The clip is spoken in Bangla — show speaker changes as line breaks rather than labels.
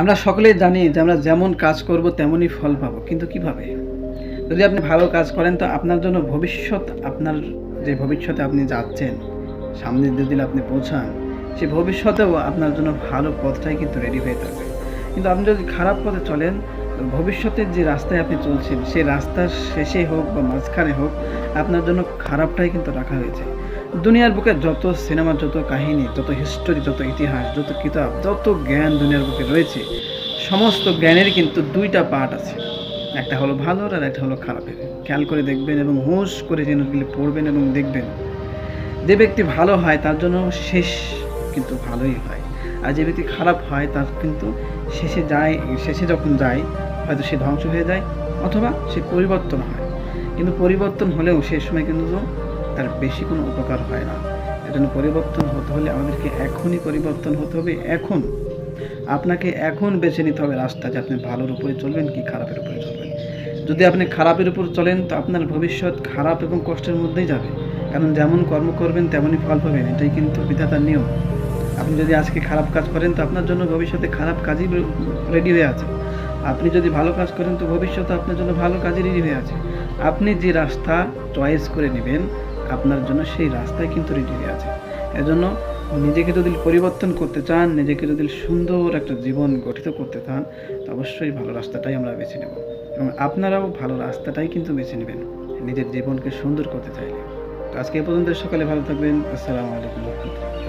আমরা সকলেই জানি যে আমরা যেমন কাজ করব, তেমনই ফল পাবো। কিন্তু কীভাবে? যদি আপনি ভালো কাজ করেন, তো আপনার জন্য ভবিষ্যৎ আপনার যে ভবিষ্যতে আপনি যাচ্ছেন, সামনের যদি আপনি পৌঁছান, সে ভবিষ্যতেও আপনার জন্য ভালো পথটাই কিন্তু রেডি হয়ে থাকবে। কিন্তু আপনি যদি খারাপ পথে চলেন ভবিষ্যতের যে রাস্তায় আপনি চলছেন সেই রাস্তার শেষে হোক বা মাঝখানে হোক, আপনার জন্য খারাপটাই কিন্তু রাখা হয়েছে। দুনিয়ার বুকে যত সিনেমা, যত কাহিনী, যত হিস্টোরি যত ইতিহাস, যত কিতাব, যত জ্ঞান দুনিয়ার বুকে রয়েছে, সমস্ত জ্ঞানের কিন্তু দুইটা পার্ট আছে। একটা হলো ভালোর আর একটা হলো খারাপের। খেয়াল করে দেখবেন এবং হুঁশ করে জিনিসগুলি পড়বেন এবং দেখবেন। যে ব্যক্তি ভালো হয়, তার জন্য শেষ কিন্তু ভালোই হয়। আর যে ব্যক্তি খারাপ হয়, তার কিন্তু শেষে যায়, শেষে যখন যায়, হয়তো সে ধ্বংস হয়ে যায় অথবা সে পরিবর্তন হয়। কিন্তু পরিবর্তন হলেও সে সময় কিন্তু তার বেশি কোনো উপকার হয় না। এজন্য পরিবর্তন হতে হলে আমাদেরকে এখনই পরিবর্তন হতে হবে, এখন। আপনাকে এখন বেছে নিতে হবে রাস্তা যে আপনি ভালোর উপরে চলবেন কি খারাপের উপরে চলবেন। যদি আপনি খারাপের উপর চলেন তো আপনার ভবিষ্যৎ খারাপ এবং কষ্টের মধ্যেই যাবে। কারণ যেমন কর্ম করবেন, তেমনই ফল পাবেন, এটাই কিন্তু বিধাতার নিয়ম। আপনি যদি আজকে খারাপ কাজ করেন তো আপনার জন্য ভবিষ্যতে খারাপ কাজই রেডি হয়ে আছে। আপনি যদি ভালো কাজ করেন তো ভবিষ্যতে আপনার জন্য ভালো কাজই রেডি হয়ে আছে। আপনি যে রাস্তা চয়েস করে নেবেন আপনার জন্য সেই রাস্তায় কিন্তু রেডি হয়ে আছে। এজন্য নিজেকে যদি পরিবর্তন করতে চান, নিজেকে যদি সুন্দর একটা জীবন গঠিত করতে চান অবশ্যই ভালো রাস্তাটাই আমরা বেছে নেব। এবং আপনারাও ভালো রাস্তাটাই কিন্তু বেছে নেবেন নিজের জীবনকে সুন্দর করতে চাইলে। আজকে এ পর্যন্ত সকালে ভালো থাকবেন। আসসালামু আলাইকুম